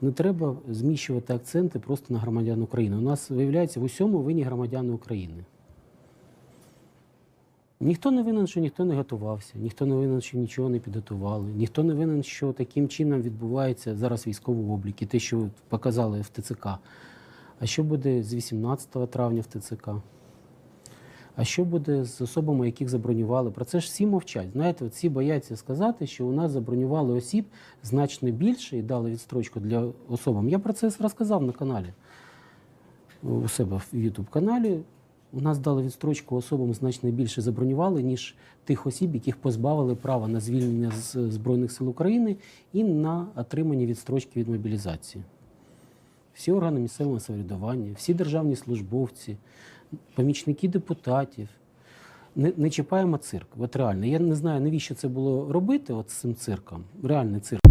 Не треба зміщувати акценти просто на громадян України. У нас виявляється в усьому винні громадяни України. Ніхто не винен, що ніхто не готувався, ніхто не винен, що нічого не підготували, ніхто не винен, що таким чином відбувається зараз військовий облік і те, що показали в ТЦК. А що буде з 18 травня в ТЦК? А що буде з особами, яких забронювали? Про це ж всі мовчать. Знаєте, всі бояться сказати, що у нас забронювали осіб значно більше і дали відстрочку для особам. Я про це розказав на каналі у себе в youtube каналі. У нас дали відстрочку особам значно більше забронювали, ніж тих осіб, яких позбавили права на звільнення з Збройних сил України і на отримання відстрочки від мобілізації. Всі органи місцевого самоврядування, всі державні службовці, помічники депутатів. Не, не чіпаємо цирк. От реально. Я не знаю, навіщо це було робити от з цим цирком. Реальний цирк.